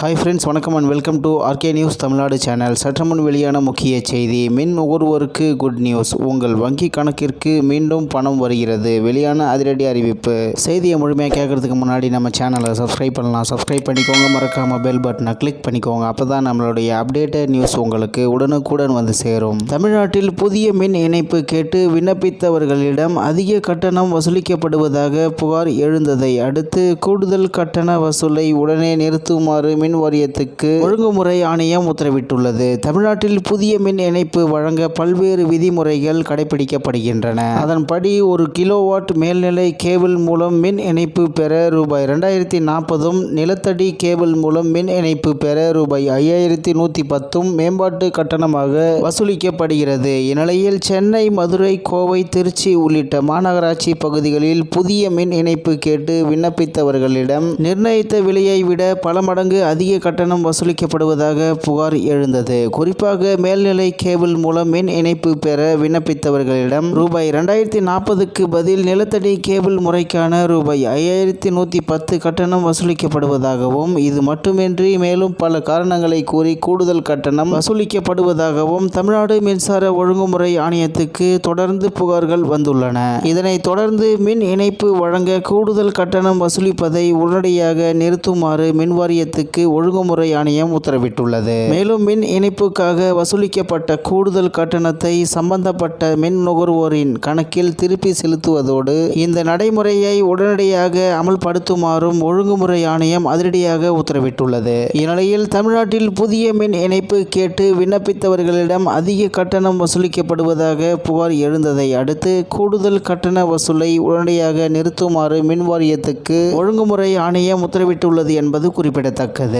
Hi friends வணக்கம் and welcome to RK news Tamil Nadu channel சற்றுமுன் வெளியான முக்கிய செய்தி. மின் நுகர்வோருக்கு குட் நியூஸ் உங்கள் வங்கி கணக்கிற்கு மீண்டும் பணம் வருகிறது. வெளியான அதிரடி அறிவிப்பு. செய்தியை முழுமையாக கேட்கறதுக்கு முன்னாடி நம்ம சேனலை சப்ஸ்கிரைப் பண்ணலாம். சப்ஸ்கிரைப் பண்ணிக்கோங்க. மறக்காமல் பெல் பட்டனை கிளிக் பண்ணிக்கோங்க. அப்போ தான் நம்மளுடைய அப்டேட்டட் நியூஸ் உங்களுக்கு உடனுக்குடன் வந்து சேரும். தமிழ்நாட்டில் புதிய மின் இணைப்பு கேட்டு விண்ணப்பித்தவர்களிடம் அதிக கட்டணம் வசூலிக்கப்படுவதாக புகார் எழுந்ததை அடுத்து கூடுதல் கட்டண வசூலை உடனே நிறுத்துமாறு மின் வாரியத்துக்கு ஒழுங்குமுறை ஆணையம் உத்தரவிட்டுள்ளது. தமிழ்நாட்டில் புதிய மின் இணைப்பு வழங்க பல்வேறு விதிமுறைகள் கடைபிடிக்கப்படுகின்றன. அதன்படி ஒரு கிலோவாட் மேல்நிலை கேபிள் மூலம் மின் இணைப்பு பெற ரூபாய் ரெண்டாயிரத்தி நாற்பதும் நிலத்தடி கேபிள் மூலம் மின் இணைப்பு பெற ரூபாய் ஐயாயிரத்தி நூற்றி பத்தும் மேம்பாட்டு கட்டணமாக வசூலிக்கப்படுகிறது. இந்நிலையில் சென்னை மதுரை கோவை திருச்சி உள்ளிட்ட மாநகராட்சி பகுதிகளில் புதிய மின் இணைப்பு கேட்டு விண்ணப்பித்தவர்களிடம் நிர்ணயித்த விலையை விட பல மடங்கு அதிக அதிக கட்டணம் வசூலிக்கப்படுவதாக புகார் எழுந்தது. குறிப்பாக மேல்நிலை கேபிள் மூலம் மின் இணைப்பு பெற விண்ணப்பித்தவர்களிடம் ரூபாய் ரெண்டாயிரத்தி நாற்பதுக்கு பதில் நிலத்தடி கேபிள் முறைக்கான ரூபாய் ஐயாயிரத்தி நூற்றி பத்து கட்டணம் வசூலிக்கப்படுவதாகவும் இது மட்டுமின்றி மேலும் பல காரணங்களை கூறி கூடுதல் கட்டணம் வசூலிக்கப்படுவதாகவும் தமிழ்நாடு மின்சார ஒழுங்குமுறை ஆணையத்துக்கு தொடர்ந்து புகார்கள் வந்துள்ளன. இதனை தொடர்ந்து மின் இணைப்பு வழங்க கூடுதல் கட்டணம் வசூலிப்பதை உடனடியாக நிறுத்துமாறு மின் வாரியத்துக்கு ஒழுங்குமுறை ஆணையம் உத்தரவிட்டுள்ளது. மேலும் மின் இணைப்புக்காக வசூலிக்கப்பட்ட கூடுதல் கட்டணத்தை சம்பந்தப்பட்ட மின் நுகர்வோரின் கணக்கில் திருப்பி செலுத்துவதோடு இந்த நடைமுறையை உடனடியாக அமல்படுத்துமாறும் ஒழுங்குமுறை ஆணையம் அதிரடியாக உத்தரவிட்டுள்ளது. இந்நிலையில் தமிழ்நாட்டில் புதிய மின் இணைப்பு கேட்டு விண்ணப்பித்தவர்களிடம் அதிக கட்டணம் வசூலிக்கப்படுவதாக புகார் எழுந்ததை அடுத்து கூடுதல் கட்டண வசூலை உடனடியாக நிறுத்துமாறு மின் வாரியத்துக்கு ஒழுங்குமுறை ஆணையம் உத்தரவிட்டுள்ளது என்பது குறிப்பிடத்தக்கது.